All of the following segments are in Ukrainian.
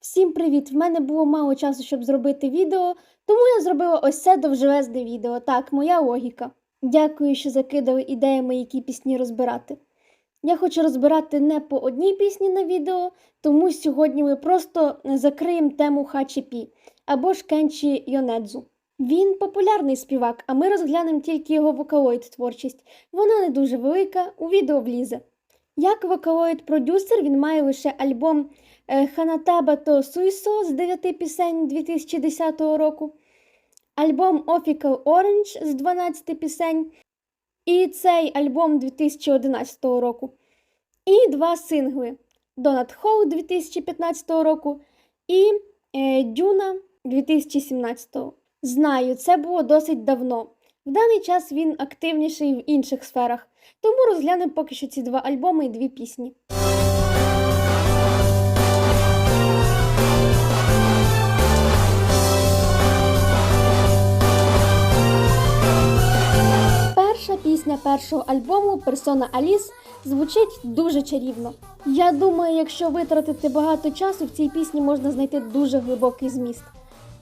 Всім привіт! В мене було мало часу, щоб зробити відео, тому я зробила ось це довжелезне відео. Так, моя логіка. Дякую, що закидали ідеями, які пісні розбирати. Я хочу розбирати не по одній пісні на відео, тому сьогодні ми просто закриємо тему Хачі або ж Кенчі Йонедзу. Він популярний співак, а ми розглянемо тільки його вокалоїд творчість. Вона не дуже велика, у відео влізе. Як вокалоїд-продюсер він має лише альбом е, Ханатаба то Суйсо з 9 пісень 2010 року, альбом Official Orange з 12 пісень, і цей альбом 2011 року. І два сингли Donut Hole 2015 року і е, Дюна 2017 Знаю, це було досить давно. В даний час він активніший в інших сферах, тому розглянемо поки що ці два альбоми і дві пісні. Перша пісня першого альбому Персона Аліс звучить дуже чарівно. Я думаю, якщо витратити багато часу, в цій пісні можна знайти дуже глибокий зміст.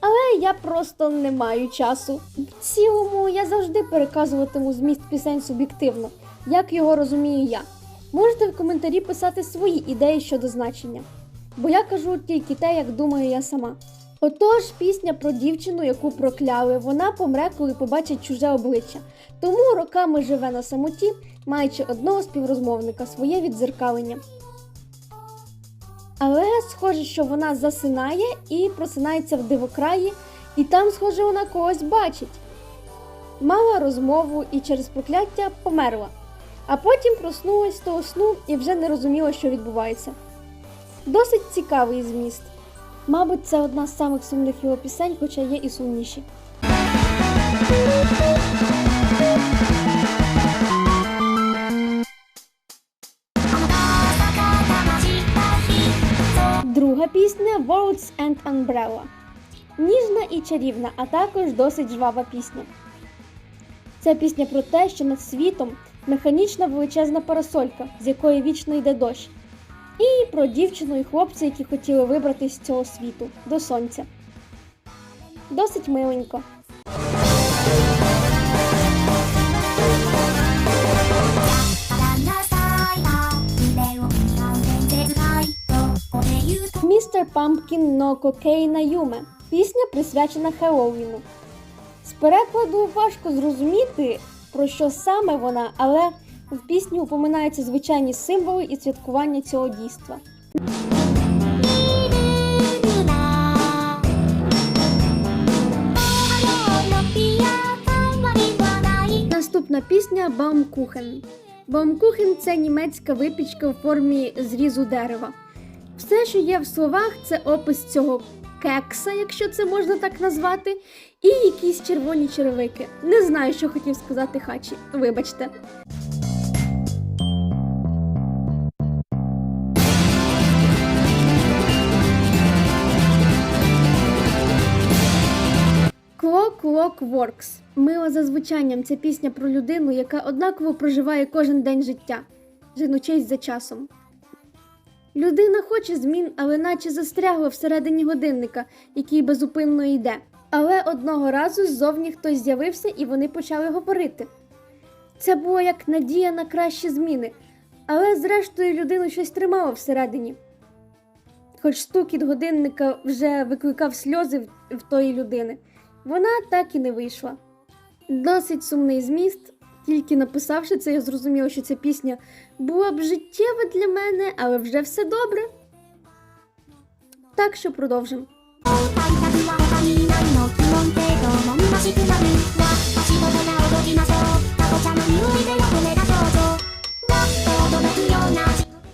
Але я просто не маю часу. В цілому я завжди переказуватиму зміст пісень суб'єктивно, як його розумію я. Можете в коментарі писати свої ідеї щодо значення, бо я кажу тільки те, як думаю я сама. Отож, пісня про дівчину, яку прокляли, вона помре, коли побачить чуже обличчя. Тому роками живе на самоті, маючи одного співрозмовника, своє відзеркалення. Але схоже, що вона засинає і просинається в дивокраї, і там, схоже, вона когось бачить. Мала розмову і через прокляття померла, а потім проснулась того сну і вже не розуміла, що відбувається. Досить цікавий зміст. Мабуть, це одна з самих сумних його пісень, хоча є і сумніші. Worlds and Umbrella. Ніжна і чарівна, а також досить жвава пісня. Це пісня про те, що над світом механічна величезна парасолька, з якої вічно йде дощ. І про дівчину і хлопця, які хотіли вибрати з цього світу до сонця. Досить миленько. Містер Пампкін но Кокейна Юме. Пісня присвячена Хеллоуіну. З перекладу важко зрозуміти, про що саме вона, але в пісні упоминаються звичайні символи і святкування цього дійства. Наступна пісня Баумкухен. Баумкухен це німецька випічка в формі зрізу дерева. Все, що є в словах, це опис цього кекса, якщо це можна так назвати, і якісь червоні черевики. Не знаю, що хотів сказати Хачі. Вибачте. Clock Clock Мила за звучанням це пісня про людину, яка однаково проживає кожен день життя, женучись за часом. Людина хоче змін, але наче застрягла всередині годинника, який безупинно йде. Але одного разу ззовні хтось з'явився і вони почали говорити. Це було як надія на кращі зміни, але зрештою людину щось тримало всередині. Хоч стукіт годинника вже викликав сльози в, тої людини, вона так і не вийшла. Досить сумний зміст, тільки написавши це, я зрозуміла, що ця пісня була б життєва для мене, але вже все добре. Так що продовжимо.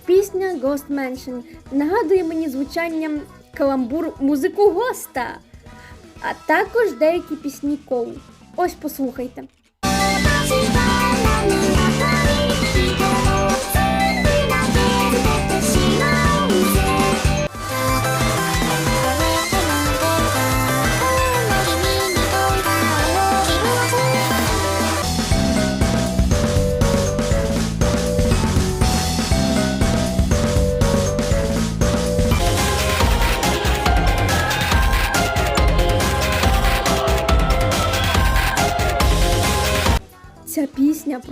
Пісня Ghost Mansion нагадує мені звучанням каламбур музику госта, а також деякі пісні Коу. Ось послухайте. Bye.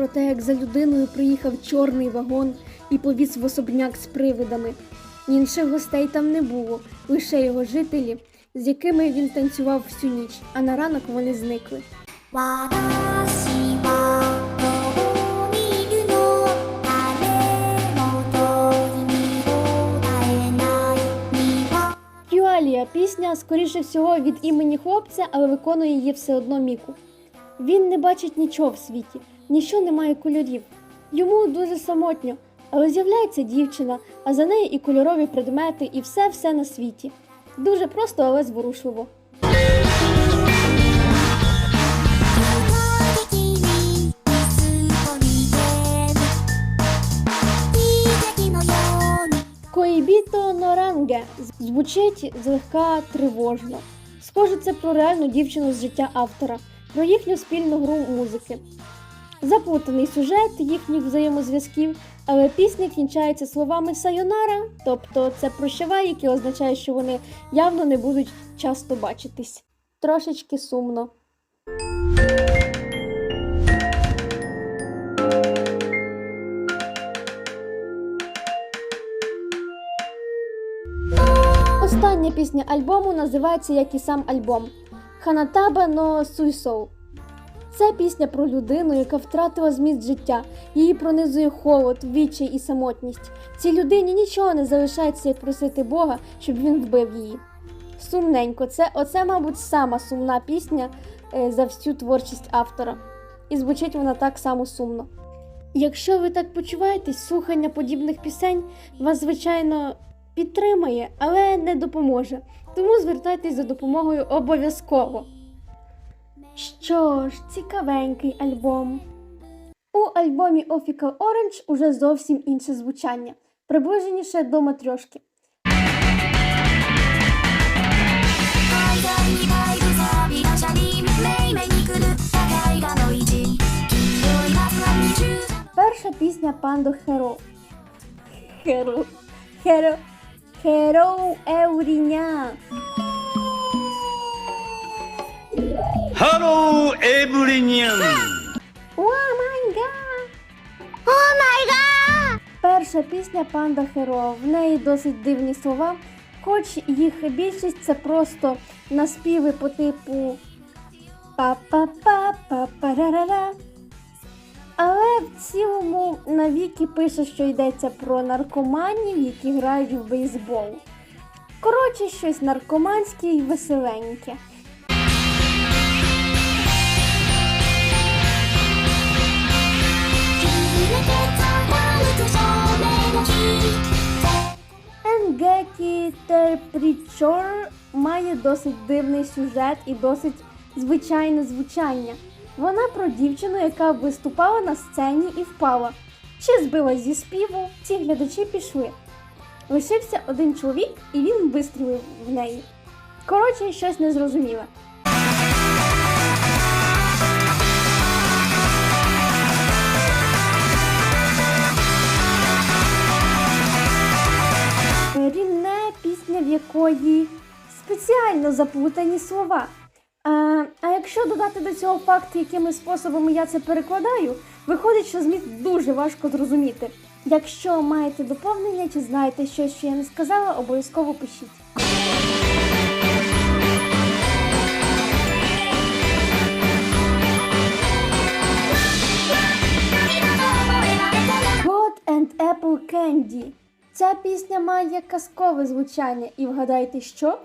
про те, як за людиною приїхав чорний вагон і повіз в особняк з привидами. Інших гостей там не було, лише його жителі, з якими він танцював всю ніч, а на ранок вони зникли. Юалія пісня, скоріше всього, від імені хлопця, але виконує її все одно міку. Він не бачить нічого в світі, ніщо не має кольорів. Йому дуже самотньо, але з'являється дівчина, а за нею і кольорові предмети, і все-все на світі. Дуже просто, але зворушливо. Коїбіто Норанге звучить злегка тривожно. Схоже, це про реальну дівчину з життя автора, про їхню спільну гру музики. Заплутаний сюжет їхніх взаємозв'язків, але пісня кінчається словами Сайонара, тобто це прощавай, яке означає, що вони явно не будуть часто бачитись. Трошечки сумно. Остання пісня альбому називається як і сам альбом Ханатаба но Суйсоу. Це пісня про людину, яка втратила зміст життя. Її пронизує холод, відчай і самотність. Цій людині нічого не залишається, як просити Бога, щоб він вбив її. Сумненько, це оце, мабуть, сама сумна пісня е, за всю творчість автора. І звучить вона так само сумно. Якщо ви так почуваєтесь, слухання подібних пісень вас, звичайно, підтримає, але не допоможе. Тому звертайтесь за допомогою обов'язково. Що ж, цікавенький альбом. У альбомі Offical Orange уже зовсім інше звучання, приближеніше до матрьошки. Перша пісня Пандо Херо. Херо. Херо. Херо Евріня. Hello, everyone! О май га! О май га! Перша пісня панда Херо. В неї досить дивні слова, хоч їх більшість це просто наспіви по типу па па па па па ра ра ра Але в цілому на Вікі пише, що йдеться про наркоманів, які грають в бейсбол. Коротше, щось наркоманське і веселеньке. Енгекі Терпрічор має досить дивний сюжет і досить звичайне звучання. Вона про дівчину, яка виступала на сцені і впала. Чи збила зі співу, ці глядачі пішли. Лишився один чоловік, і він вистрілив в неї. Коротше, щось незрозуміле. Якої спеціально заплутані слова. А, а якщо додати до цього факт, якими способами я це перекладаю, виходить, що зміст дуже важко зрозуміти. Якщо маєте доповнення чи знаєте щось, що я не сказала, обов'язково пишіть. And Apple Candy. Ця пісня має казкове звучання, і вгадайте що?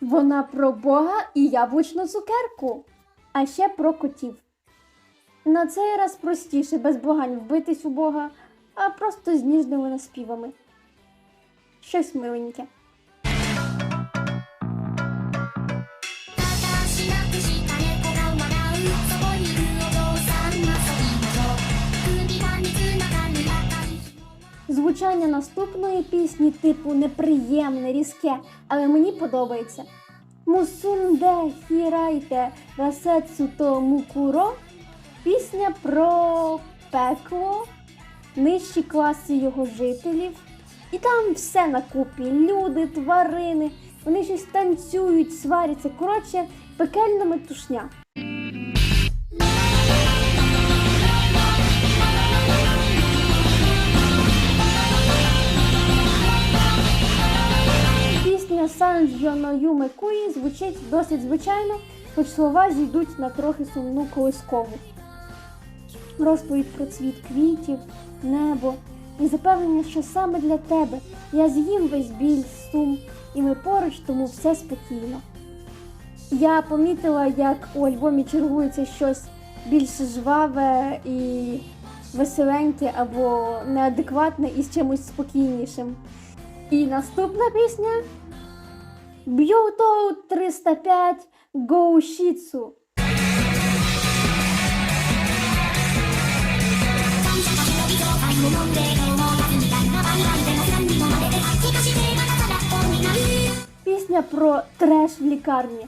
Вона про Бога і яблучну цукерку, а ще про котів. На цей раз простіше без благань вбитись у Бога, а просто з ніжними наспівами. Щось миленьке. Звучання наступної пісні, типу неприємне, різке, але мені подобається. Мусунде хірайте расецу то мукуро пісня про пекло, нижчі класи його жителів. І там все на купі. Люди, тварини, вони щось танцюють, сваряться. Коротше, пекельна метушня. No Куї звучить досить звичайно, хоч слова зійдуть на трохи сумну колискову. Розповідь про цвіт квітів, небо і запевнення, що саме для тебе я з'їм весь біль, сум, і ми поруч, тому все спокійно. Я помітила, як у альбомі чергується щось більш жваве і веселеньке або неадекватне із чимось спокійнішим. І наступна пісня Б'юто 305 Go Shitsu. Пісня про треш в лікарні.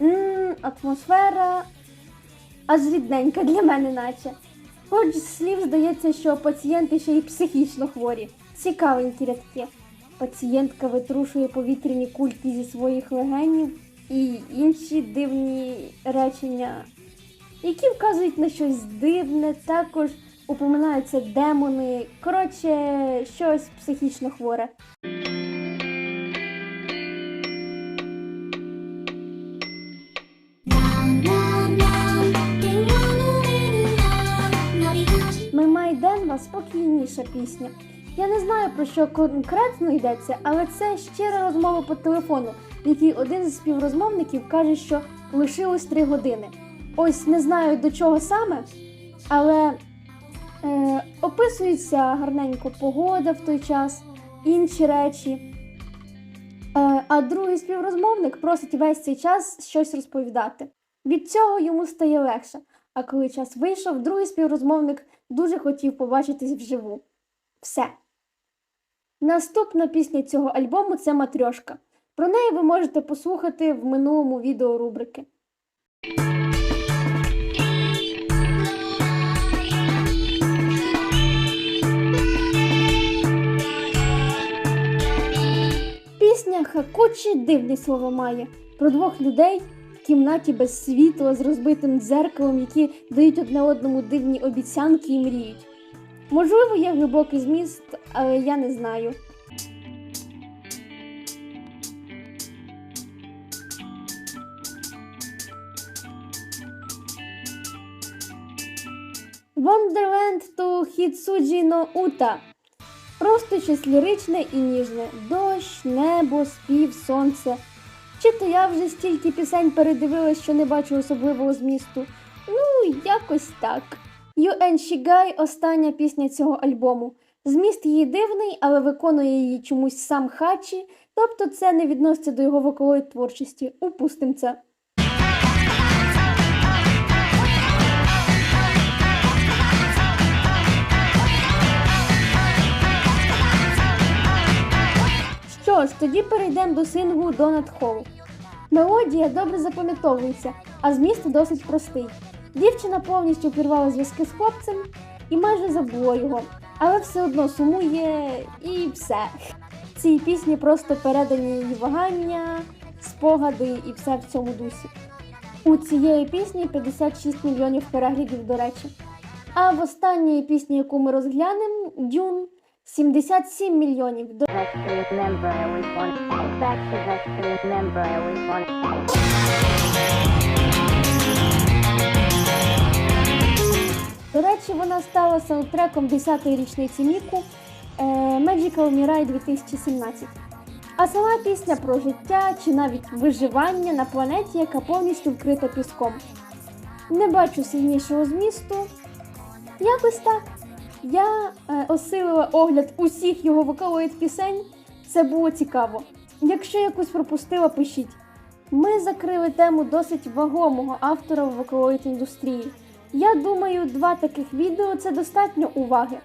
Ммм, атмосфера аж рідненька для мене, наче. Хоч з слів здається, що пацієнти ще й психічно хворі. Цікавенькі рядки. Пацієнтка витрушує повітряні кульки зі своїх легенів і інші дивні речення, які вказують на щось дивне, також упоминаються демони. Коротше, щось психічно хворе. Мемай Денва спокійніша пісня. Я не знаю про що конкретно йдеться, але це щира розмова по телефону, в якій один з співрозмовників каже, що лишилось три години. Ось не знаю до чого саме, але е, описується гарненько погода в той час, інші речі. Е, а другий співрозмовник просить весь цей час щось розповідати. Від цього йому стає легше. А коли час вийшов, другий співрозмовник дуже хотів побачитись вживу. Все. Наступна пісня цього альбому це Матрьошка. Про неї ви можете послухати в минулому відео рубрики. Пісня Хакучі дивне слово має про двох людей в кімнаті без світла з розбитим дзеркалом, які дають одне одному дивні обіцянки і мріють. Можливо, є глибокий зміст, але я не знаю. Wonderland to Hitsuji no. Просто щось ліричне і ніжне. Дощ, небо, спів, сонце. Чи то я вже стільки пісень передивилась, що не бачу особливого змісту. Ну, якось так. Юен Шігай остання пісня цього альбому. Зміст її дивний, але виконує її чомусь сам Хачі, тобто це не відноситься до його вокалої творчості. Упустим це. Що ж, тоді перейдемо до сингу Donut Hall. Мелодія добре запам'ятовується, а зміст досить простий. Дівчина повністю пірвала зв'язки з хлопцем і майже забула його, але все одно сумує і все. В цій пісні просто передані її вагання, спогади і все в цьому дусі. У цієї пісні 56 мільйонів переглядів, до речі. А в останньої пісні, яку ми розглянемо, Дюн 77 мільйонів. До До речі, вона стала саундтреком 10-ї річниці Міку е, Magical Mirai 2017. А сама пісня про життя чи навіть виживання на планеті, яка повністю вкрита піском. Не бачу сильнішого змісту. Якось так. Я е, осилила огляд усіх його вокалоїд пісень. Це було цікаво. Якщо якусь пропустила, пишіть. Ми закрили тему досить вагомого автора в вокалоїд індустрії. Я думаю, два таких відео це достатньо уваги.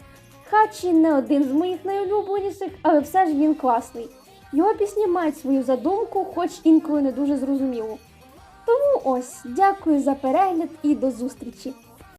Хачі не один з моїх найулюбленіших, але все ж він класний. Його пісні мають свою задумку, хоч інколи не дуже зрозумілу. Тому ось, дякую за перегляд і до зустрічі!